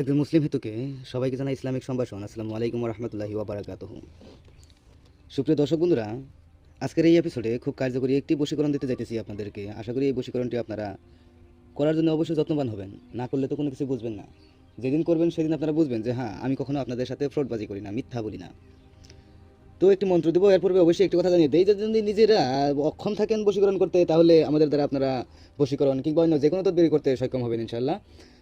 একজন মুসলিম হেতুকে সবাইকে জানা ইসলামিক সম্ভাষণ। আসসালামু আলাইকুম রহমতুল্লাহি ওবরাকাত সুপ্রিয় দর্শক বন্ধুরা, আজকের এই এপিসোডে খুব কার্যকরী একটি বশীকরণ দিতে যাইতেছি আপনাদেরকে। আশা করি এই বশীকরণটি আপনারা করার জন্য অবশ্যই যত্নবান হবেন। না করলে তো কোনো কিছু বুঝবেন না। যেদিন করবেন সেদিন আপনারা বুঝবেন যে হ্যাঁ আমি কখনো আপনাদের সাথে ফ্রডবাজি করি না, মিথ্যা বলি না। তো একটি মন্ত্র দেবো। এর পূর্বে অবশ্যই একটি কথা জানিয়ে যে, যদি নিজেরা অক্ষম থাকেন বশীকরণ করতে, তাহলে আমাদের দ্বারা আপনারা বশীকরণ কিংবা অন্য যে কোনো তদবির করতে সক্ষম হবেন ইনশাল্লাহ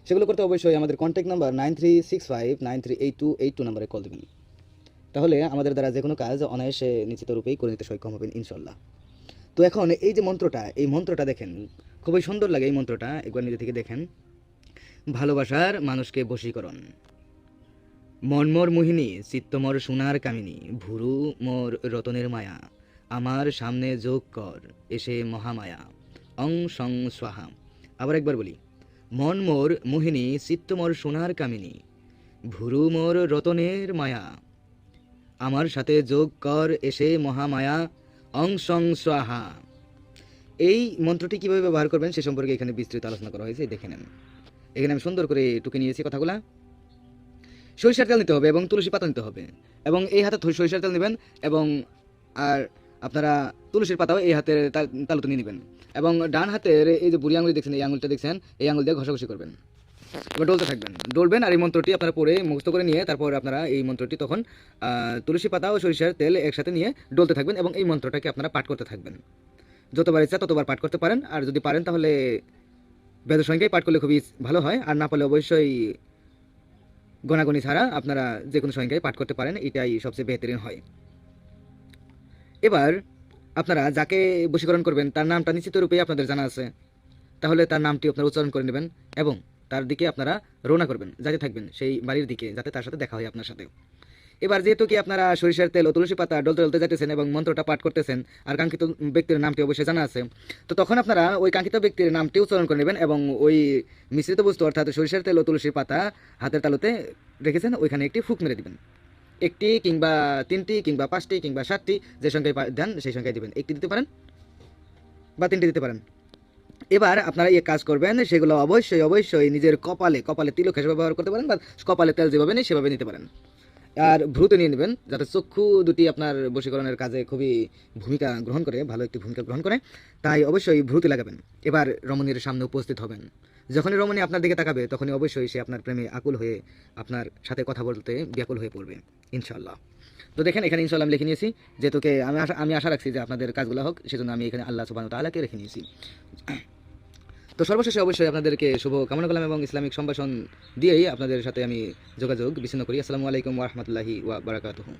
সেগুলো করতে অবশ্যই আমাদের contact number nine three six five nine three eight two eight two নাম্বারে কল দেবেন। তাহলে আমাদের দ্বারা যে কোনো কাজ অনায়াসে নিশ্চিত রূপেই করে নিতে সক্ষম হবেন ইনশাল্লাহ তো এখন এই যে মন্ত্রটা, এই মন্ত্রটা দেখেন, খুবই সুন্দর লাগে এই মন্ত্রটা, একবার নিজে থেকে দেখেন। ভালোবাসার মানুষকে বশীকরণ। মনমোর মোহিনী, চিত্তমর সোনার কামিনী, ভুরু মোর রতনের মায়া, আমার সামনে যোগ কর, এসে মহামায়া। অং সং স্বাহা। আবার একবার বলি মন মোর মোহিনী, চিত্তমর সোনার কামিনী, ভুরু মোর রতনের মায়া, আমার সাথে যোগ কর, এসে মহামায়া। অং সং স্বাহা। এই মন্ত্রটি কীভাবে ব্যবহার করবেন সে সম্পর্কে এখানে বিস্তৃত আলোচনা করা হয়েছে, দেখে নেন। এখানে আমি সুন্দর করে টুকে নিয়েছি কথাগুলা। সরিষার তেল নিতে হবে এবং তুলসী পাতা নিতে হবে। এবং এই হাতে সরিষার তেল নেবেন এবং আর আপনারা তুলসীর পাতাও এই হাতের তালুতে নিয়ে নেবেন। এবং ডান হাতের এই যে বুড়ি আঙুলি দেখছেন, এই আঙুলটা দেখছেন, এই আঙুল দিয়ে ঘষাঘষি করবেন। এবার ডলতে থাকবেন। ডলবেন আর এই মন্ত্রটি আপনারা পরে মুখস্থ করে নিয়ে তারপর আপনারা এই মন্ত্রটি তখন তুলসী পাতা ও সরিষার তেল একসাথে নিয়ে ডলতে থাকবেন এবং এই মন্ত্রটাকে আপনারা পাঠ করতে থাকবেন। যতবার ইচ্ছা ততবার পাঠ করতে পারেন। আর যদি পারেন তাহলে বেদের সংখ্যায় পাঠ করলে খুবই ভালো হয়। আর না পারলে অবশ্যই গণাগণি ছাড়া আপনারা যে কোনো সংখ্যায় পাঠ করতে পারেন, এটাই সবচেয়ে বেহতরিন হয়। এবার আপনারা যাকে বশীকরণ করবেন, তার নামটা নিশ্চিত রূপে আপনাদের জানা আছে। তাহলে তার নামটি আপনারা উচ্চারণ করে নেবেন এবং তার দিকে আপনারা রওনা করবেন, যাতে থাকবেন সেই বাড়ির দিকে, যাতে তার সাথে দেখা হয় আপনার সাথে এবার যেহেতু কি আপনারা সরিষার তেল ও তুলসী পাতা ডলতে ডলতে যাইতেছেন এবং মন্ত্রটা পাঠ করতেছেন, আর কাঙ্ক্ষিত ব্যক্তির নামটি অবশ্যই জানা আছে, তো তখন আপনারা ওই কাঙ্ক্ষিত ব্যক্তির নামটি উচ্চারণ করে নেবেন এবং ওই মিশ্রিত বস্তু অর্থাৎ সরিষার তেল ও তুলসী পাতা হাতের তালুতে রেখেছেন, ওইখানে একটি ফুক মেরে দিবেন। একটি কিংবা তিনটি কিংবা পাঁচটি কিংবা সাতটি যে সংখ্যায় দেন সেই সংখ্যায় দিবেন। একটি দিতে পারেন বা তিনটি দিতে পারেন। এবার আপনারা এই কাজ করবেন, সেগুলো অবশ্যই অবশ্যই নিজের কপালে কপালে তিলক হিসেবে ব্যবহার করতে পারেন বা কপালে তেল যেভাবে নেই সেভাবে নিতে পারেন। আর ভ্রুতে নিয়ে নেবেন যাতে চক্ষু দুটি আপনার বশীকরণের কাজে খুবই ভূমিকা গ্রহণ করে, ভালো একটি ভূমিকা গ্রহণ করে। তাই অবশ্যই ভ্রুতে লাগাবেন। এবার রমণীর সামনে উপস্থিত হবেন। যখনই রমণী আপনার দিকে তাকাবে, তখনই অবশ্যই সে আপনার প্রেমে আকুল হয়ে আপনার সাথে কথা বলতে ব্যাকুল হয়ে পড়বে ইনশাল্লাহ তো দেখেন, এখানে ইনশাল্লাহ আমি লিখে নিয়েছি যেহেতুকে আমি আশা আমি আশা রাখছি যে আপনাদের কাজগুলো হোক, সেজন্য আমি এখানে আল্লাহ সুবাহ তালাকে রেখে নিয়েছি। তো সর্বশেষে অবশ্যই আপনাদেরকে শুভ কামনা করলাম এবং ইসলামিক সম্ভাষণ দিয়েই আপনাদের সাথে আমি যোগাযোগ বিচ্ছিন্ন করি। আসসালামু আলাইকুম ওরহমতুল্লাহি ওয়া বারাকাতুহু।